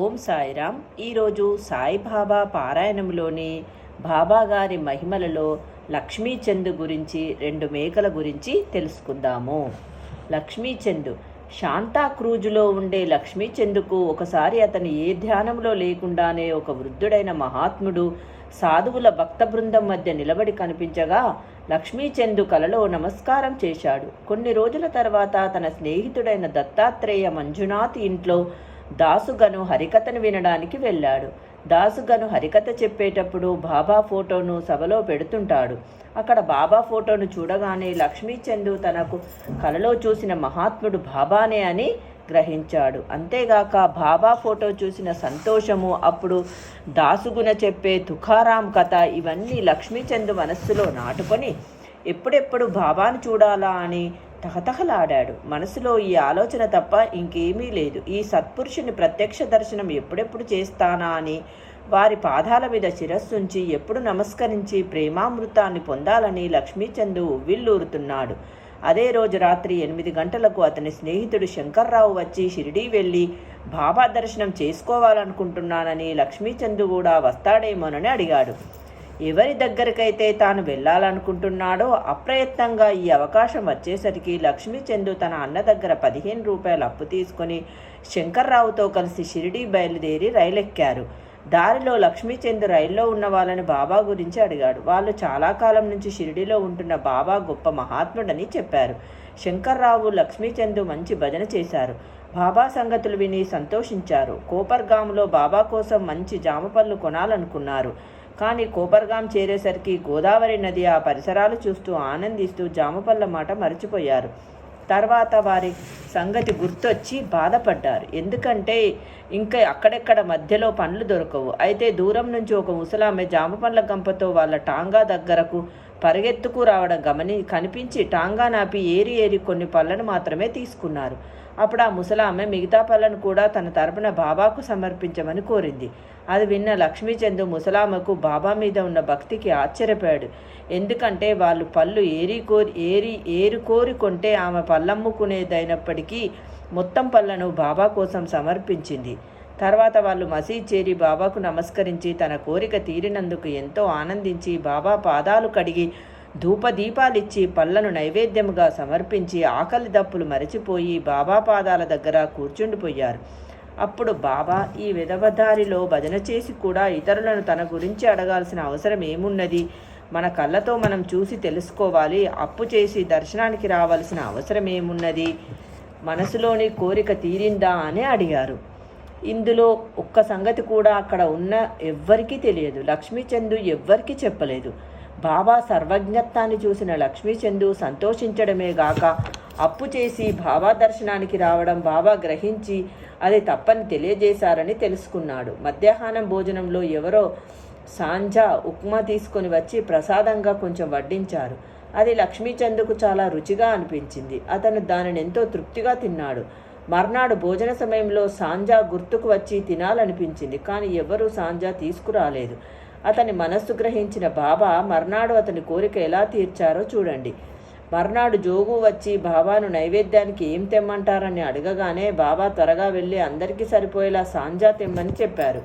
ఓం సాయిరామ్. ఈరోజు సాయిబాబా పారాయణంలోని బాబాగారి మహిమలలో లక్ష్మీచంద్ గురించి రెండు మేకల గురించి తెలుసుకుందాము. లక్ష్మీచంద్. శాంతా క్రూజులో ఉండే లక్ష్మీచందుకు ఒకసారి అతను ఏ ధ్యానంలో లేకుండానే ఒక వృద్ధుడైన మహాత్ముడు సాధువుల భక్త బృందం మధ్య నిలబడి కనిపించగా లక్ష్మీచందు కలలో నమస్కారం చేశాడు. కొన్ని రోజుల తర్వాత తన స్నేహితుడైన దత్తాత్రేయ మంజునాథ్ ఇంట్లో దాసుగను హరికథను వినడానికి వెళ్ళాడు. దాసుగను హరికథ చెప్పేటప్పుడు బాబా ఫోటోను సభలో పెడుతుంటాడు. అక్కడ బాబా ఫోటోను చూడగానే లక్ష్మీచందు తనకు కలలో చూసిన మహాత్ముడు బాబానే అని గ్రహించాడు. అంతేగాక బాబా ఫోటో చూసిన సంతోషము అప్పుడు దాసుగున చెప్పే తుకారాం కథ ఇవన్నీ లక్ష్మీచందు మనస్సులో నాటుకొని ఎప్పుడెప్పుడు బాబాను చూడాలా అని తహతహలాడాడు. మనసులో ఈ ఆలోచన తప్ప ఇంకేమీ లేదు. ఈ సత్పురుషుని ప్రత్యక్ష దర్శనం ఎప్పుడెప్పుడు చేస్తానా అని వారి పాదాల మీద శిరస్సుంచి ఎప్పుడు నమస్కరించి ప్రేమామృతాన్ని పొందాలని లక్ష్మీచందు ఉవ్విల్లూరుతున్నాడు అదే రోజు రాత్రి ఎనిమిది గంటలకు అతని స్నేహితుడు శంకర్రావు వచ్చి షిరిడీ వెళ్ళి బాబా దర్శనం చేసుకోవాలనుకుంటున్నానని లక్ష్మీచందు కూడా వస్తాడేమోనని అడిగాడు. ఎవరి దగ్గరికైతే తాను వెళ్ళాలనుకుంటున్నాడో అప్రయత్నంగా ఈ అవకాశం వచ్చేసరికి లక్ష్మీచందు తన అన్న దగ్గర పదిహేను రూపాయలు అప్పు తీసుకొని శంకర్రావుతో కలిసి షిరిడీ బయలుదేరి రైలెక్కారు. దారిలో లక్ష్మీచందు రైల్లో ఉన్న వాళ్ళని బాబా గురించి అడిగాడు. వాళ్ళు చాలా కాలం నుంచి షిరిడీలో ఉంటున్న బాబా గొప్ప మహాత్ముడని చెప్పారు. శంకర్రావు లక్ష్మీచందు మంచి భజన చేశారు. బాబా సంగతులు విని సంతోషించారు. కోపర్గాంలో బాబా కోసం మంచి జామ పళ్ళు కొనాలనుకున్నారు. కానీ కోపర్గాం చేరేసరికి గోదావరి నది ఆ పరిసరాలు చూస్తూ ఆనందిస్తూ జామపళ్ళ మాట మర్చిపోయారు. తర్వాత వారి సంగతి గుర్తొచ్చి బాధపడ్డారు. ఎందుకంటే ఇంకా అక్కడెక్కడ మధ్యలో పండ్లు దొరకవు. అయితే దూరం నుంచి ఒక ముసలామె జామ పండ్ల గంపతో వాళ్ళ టాంగా దగ్గరకు పరిగెత్తుకు రావడం గమని కనిపించి టాంగా నాపి ఏరి ఏరి కొన్ని పళ్ళను మాత్రమే తీసుకున్నారు. అప్పుడు ఆ ముసలామె మిగతా పళ్ళను కూడా తన తరపున బాబాకు సమర్పించమని కోరింది. అది విన్న లక్ష్మీచందు ముసలామకు బాబా మీద ఉన్న భక్తికి ఆశ్చర్యపోయాడు. ఎందుకంటే వాళ్ళు పళ్ళు ఏరి కోరి ఏరి ఏరు కోరి కొంటే ఆమె పళ్ళమ్ముకునేదైనప్పటికీ మొత్తం పళ్ళను బాబా కోసం సమర్పించింది. తర్వాత వాళ్ళు మసీద్ చేరి బాబాకు నమస్కరించి తన కోరిక తీరినందుకు ఎంతో ఆనందించి బాబా పాదాలు కడిగి ధూపదీపాలిచ్చి పళ్ళను నైవేద్యముగా సమర్పించి ఆకలి దప్పులు మరచిపోయి బాబా పాదాల దగ్గర కూర్చుండిపోయారు. అప్పుడు బాబా ఈ విధవదారిలో భజన చేసి కూడా ఇతరులను తన గురించి అడగాల్సిన అవసరం ఏమున్నది? మన కళ్ళతో మనం చూసి తెలుసుకోవాలి అప్పు చేసి దర్శనానికి రావాల్సిన అవసరం ఏమున్నది? మనసులోని కోరిక తీరిందా అని అడిగారు. ఇందులో ఒక్క సంగతి కూడా అక్కడ ఉన్న ఎవ్వరికీ తెలియదు. లక్ష్మీచందు ఎవ్వరికీ చెప్పలేదు. బాబా సర్వజ్ఞత్వాన్ని చూసిన లక్ష్మీచందు సంతోషించడమే గాక అప్పు చేసి బాబా దర్శనానికి రావడం బాబా గ్రహించి అది తప్పని తెలియజేశారని తెలుసుకున్నాడు. మధ్యాహ్నం భోజనంలో ఎవరో సాంజా ఉప్మా తీసుకొని వచ్చి ప్రసాదంగా కొంచెం వడ్డించారు. అది లక్ష్మీచందుకు చాలా రుచిగా అనిపించింది. అతను దానిని ఎంతో తృప్తిగా తిన్నాడు. మర్నాడు భోజన సమయంలో సాంజా గుర్తుకు వచ్చి తినాలనిపించింది. కానీ ఎవరూ సాంజా తీసుకురాలేదు. అతని మనస్సు గ్రహించిన బాబా మర్నాడు అతని కోరిక ఎలా తీర్చారో చూడండి. మర్నాడు జోగు వచ్చి బాబాను నైవేద్యానికి ఏం తెమ్మంటారని అడగగానే బాబా త్వరగా వెళ్ళి అందరికీ సరిపోయేలా సాంజా తెమ్మని చెప్పారు.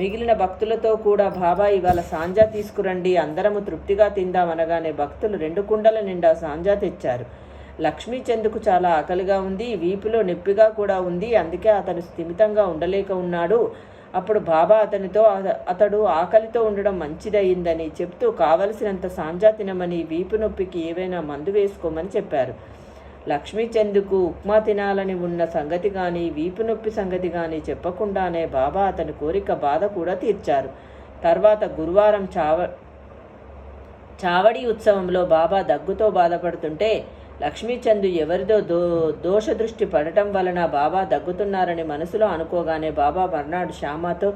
మిగిలిన భక్తులతో కూడా బాబా ఇవాళ సాంజా తీసుకురండి అందరము తృప్తిగా తిందామనగానే భక్తులు రెండు కుండల నిండా సాంజా తెచ్చారు. లక్ష్మీచందుకు చాలా ఆకలిగా ఉంది వీపులో నొప్పిగా కూడా ఉంది అందుకే అతను స్థిమితంగా ఉండలేక ఉన్నాడు. అప్పుడు బాబా అతనితో అతడు ఆకలితో ఉండడం మంచిదయ్యిందని చెప్తూ కావలసినంత సాంజా తినమని వీపు నొప్పికి ఏవైనా మందు వేసుకోమని చెప్పారు. లక్ష్మీచందుకు ఉప్మా తినాలని ఉన్న సంగతి కానీ వీపు నొప్పి సంగతి కానీ చెప్పకుండానే బాబా అతని కోరిక బాధ కూడా తీర్చారు. తర్వాత గురువారం చావ చావడి ఉత్సవంలో బాబా దగ్గుతో బాధపడుతుంటే లక్ష్మీచందు ఎవరిదో దో దోష దృష్టి పడటం వలన బాబా దగ్గుతున్నారని మనసులో అనుకోగానే బాబా మర్నాడు శ్యామతో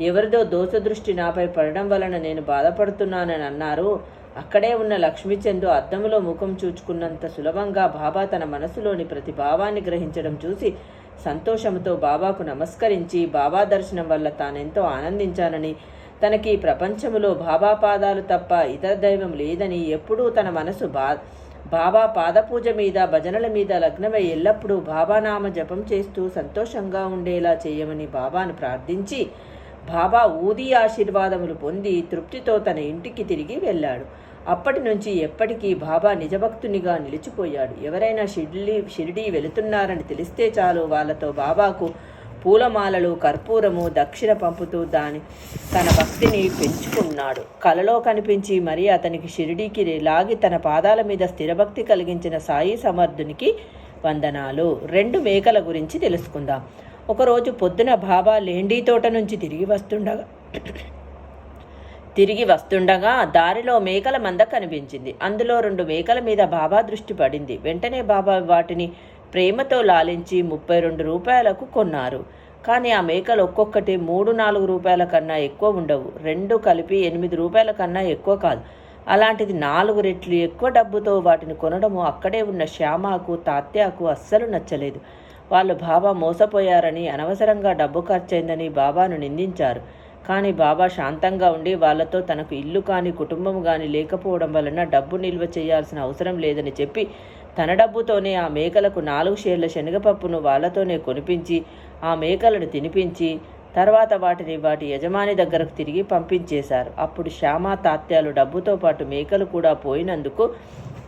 ఎవరిదో దోష దృష్టి నాపై పడడం వలన నేను బాధపడుతున్నానని అన్నారు. అక్కడే ఉన్న లక్ష్మీచందు అద్దంలో ముఖం చూచుకున్నంత సులభంగా బాబా తన మనసులోని ప్రతి భావాన్ని గ్రహించడం చూసి సంతోషంతో బాబాకు నమస్కరించి బాబా దర్శనం వల్ల తానెంతో ఆనందించానని తనకి ప్రపంచములో బాబా పాదాలు తప్ప ఇతర దైవం లేదని ఎప్పుడూ తన మనసు బా బాబా పాదపూజ మీద భజనల మీద లగ్నమై ఎల్లప్పుడూ బాబా నామ జపం చేస్తూ సంతోషంగా ఉండేలా చేయమని బాబాను ప్రార్థించి బాబా ఊది ఆశీర్వాదములు పొంది తృప్తితో తన ఇంటికి తిరిగి వెళ్ళాడు. అప్పటి నుంచి ఎప్పటికీ బాబా నిజభక్తునిగా నిలిచిపోయాడు. ఎవరైనా షిర్డీ షిరిడీ వెళుతున్నారని తెలిస్తే చాలు వాళ్ళతో బాబాకు పూలమాలలు కర్పూరము దక్షిణ పంపుతూ దాని తన భక్తిని పెంచుకున్నాడు. కలలో కనిపించి మరి అతనికి షిరిడీకి లాగి తన పాదాల మీద స్థిరభక్తి కలిగించిన సాయి సమర్థునికి వందనాలు. రెండు మేకల గురించి తెలుసుకుందాం. ఒకరోజు పొద్దున బాబా లేండి తోట నుంచి తిరిగి వస్తుండగా తిరిగి వస్తుండగా దారిలో మేకల మంద కనిపించింది. అందులో రెండు మేకల మీద బాబా దృష్టి పడింది. వెంటనే బాబా వాటిని ప్రేమతో లాలించి ముప్పై రెండు రూపాయలకు కొన్నారు. కానీ ఆ మేకలు ఒక్కొక్కటి మూడు నాలుగు రూపాయల కన్నా ఎక్కువ ఉండవు. రెండు కలిపి ఎనిమిది రూపాయల కన్నా ఎక్కువ కాదు. అలాంటిది నాలుగు రెట్లు ఎక్కువ డబ్బుతో వాటిని కొనడము అక్కడే ఉన్న శ్యామకు తాత్యాకు అస్సలు నచ్చలేదు. వాళ్ళు బాబా మోసపోయారని అనవసరంగా డబ్బు ఖర్చయిందని బాబాను నిందించారు. కానీ బాబా శాంతంగా ఉండి వాళ్ళతో తనకు ఇల్లు కానీ కుటుంబం కానీ లేకపోవడం వలన డబ్బు నిల్వ చేయాల్సిన అవసరం లేదని చెప్పి తన డబ్బుతోనే ఆ మేకలకు నాలుగు షేర్ల శనగపప్పును వాళ్ళతోనే కొనిపించి ఆ మేకలను తినిపించి తర్వాత వాటిని వాటి యజమాని దగ్గరకు తిరిగి పంపించేశారు. అప్పుడు శ్యామ తాత్యాలు డబ్బుతో పాటు మేకలు కూడా పోయినందుకు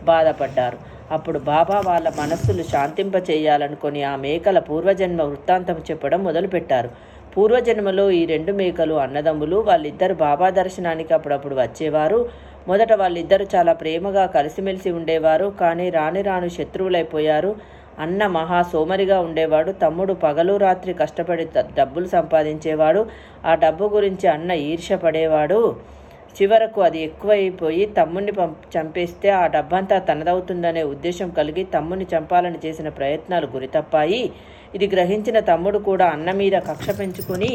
బాధపడ్డారు. అప్పుడు బాబా వాళ్ళ మనస్సులు శాంతింప చేయాలనుకుని ఆ మేకల పూర్వజన్మ వృత్తాంతం చెప్పడం మొదలుపెట్టారు. పూర్వజన్మలో ఈ రెండు మేకలు అన్నదమ్ములు వాళ్ళిద్దరు బాబా దర్శనానికి అప్పుడప్పుడు వచ్చేవారు. మొదట వాళ్ళిద్దరు చాలా ప్రేమగా కలిసిమెలిసి ఉండేవారు కానీ రాని రాను శత్రువులైపోయారు. అన్న మహా సోమరిగా ఉండేవాడు తమ్ముడు పగలు రాత్రి కష్టపడి డబ్బులు సంపాదించేవాడు ఆ డబ్బు గురించి అన్న ఈర్ష్య పడేవాడు. చివరకు అది ఎక్కువైపోయి తమ్ముడిని పం చంపేస్తే ఆ డబ్బంతా తనదవుతుందనే ఉద్దేశం కలిగి తమ్ముని చంపాలని చేసిన ప్రయత్నాలు గురితప్పాయి. ఇది గ్రహించిన తమ్ముడు కూడా అన్న మీద కక్ష పెంచుకొని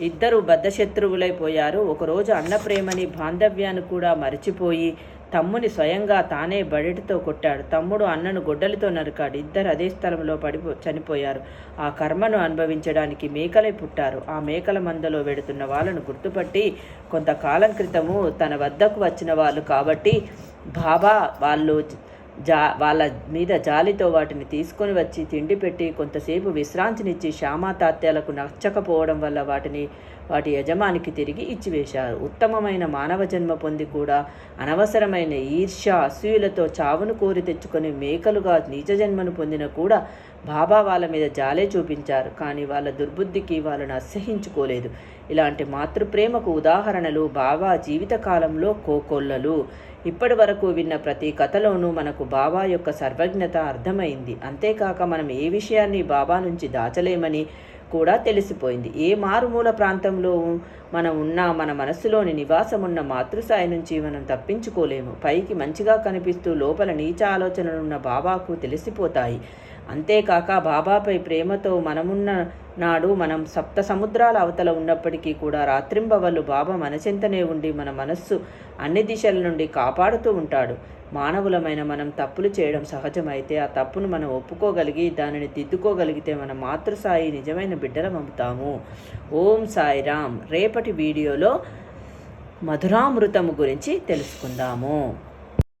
ఇద్దరు బద్ధశత్రువులైపోయారు ఒకరోజు అన్న ప్రేమని బాంధవ్యాన్ని కూడా మరిచిపోయి తమ్ముని స్వయంగా తానే బడిటితో కొట్టాడు. తమ్ముడు అన్నను గొడ్డలితో నరికాడు. ఇద్దరు అదే స్థలంలో పడిపో చనిపోయారు. ఆ కర్మను అనుభవించడానికి మేకలే పుట్టారు. ఆ మేకల మందలో వెడుతున్న వాళ్ళను గుర్తుపట్టి కొంతకాలం క్రితము తన వద్దకు వచ్చిన వాళ్ళు కాబట్టి బాబా వాళ్ళు జా వాళ్ళ మీద జాలితో వాటిని తీసుకొని వచ్చి తిండి పెట్టి కొంతసేపు విశ్రాంతినిచ్చి శ్యామా తాత్యాలకు నచ్చకపోవడం వల్ల వాటిని వాటి యజమానికి తిరిగి ఇచ్చివేశారు. ఉత్తమమైన మానవ జన్మ పొంది కూడా అనవసరమైన ఈర్ష్య అసూయులతో చావును కోరి తెచ్చుకొని మేకలుగా నీచ జన్మను పొందిన కూడా బాబా వాళ్ళ మీద జాలే చూపించారు. కానీ వాళ్ళ దుర్బుద్ధికి వాళ్ళను అసహించుకోలేదు. ఇలాంటి మాతృప్రేమకు ఉదాహరణలు బాబా జీవితకాలంలో కోకొల్లలు. ఇప్పటి వరకు విన్న ప్రతి కథలోనూ మనకు బాబా యొక్క సర్వజ్ఞత అర్థమైంది. అంతేకాక మనం ఏ విషయాన్ని బాబా నుంచి దాచలేమని కూడా తెలిసిపోయింది. ఏ మారుమూల ప్రాంతంలో మనం ఉన్న మన మనస్సులోని నివాసమున్న మాతృసాయి నుంచి మనం తప్పించుకోలేము. పైకి మంచిగా కనిపిస్తూ లోపల నీచ ఆలోచనలున్న బాబాకు తెలిసిపోతాయి. అంతేకాక బాబాపై ప్రేమతో మనమున్న నాడు మనం సప్త సముద్రాల అవతల ఉన్నప్పటికీ కూడా రాత్రింబవళ్ళు బాబా మనచెంతనే ఉండి మన మనస్సు అన్ని దిశల నుండి కాపాడుతూ ఉంటాడు. మానవులమైన మనం తప్పులు చేయడం సహజమైతే ఆ తప్పును మనం ఒప్పుకోగలిగి దానిని దిద్దుకోగలిగితే మన మాతృసాయి నిజమైన బిడ్డలం అమ్ముతాము ఓం సాయిరామ్. రేపటి వీడియోలో మధురామృతము గురించి తెలుసుకుందాము.